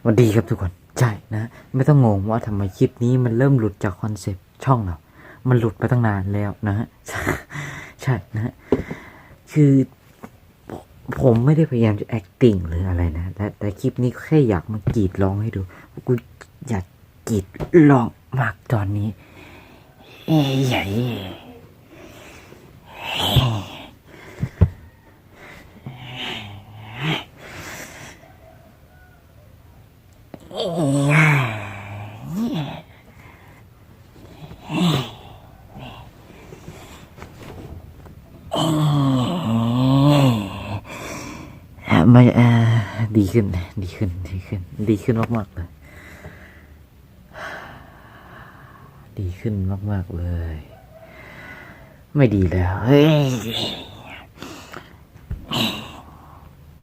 สวัสดีครับทุกคน ใช่นะ ไม่ต้องงงว่าทำไมคลิปนี้มันเริ่มหลุดจากคอนเซปต์ช่องเรามันหลุดไปตั้งนานแล้วนะฮะใช่นะฮะคือผมผมไม่ได้พยายามจะ acting หรืออะไรนะ แต่แต่คลิปนี้แค่อยากมากรีดร้องให้ดู กูอยากกรีดร้องมากตอนนี้ เอ้ยใหญ่ ไม่อ่าดีขึ้น ดีขึ้น ดีขึ้น ดีขึ้นมากๆเลย ดีขึ้นมากๆเลย ไม่ดีแล้ว เฮ้ย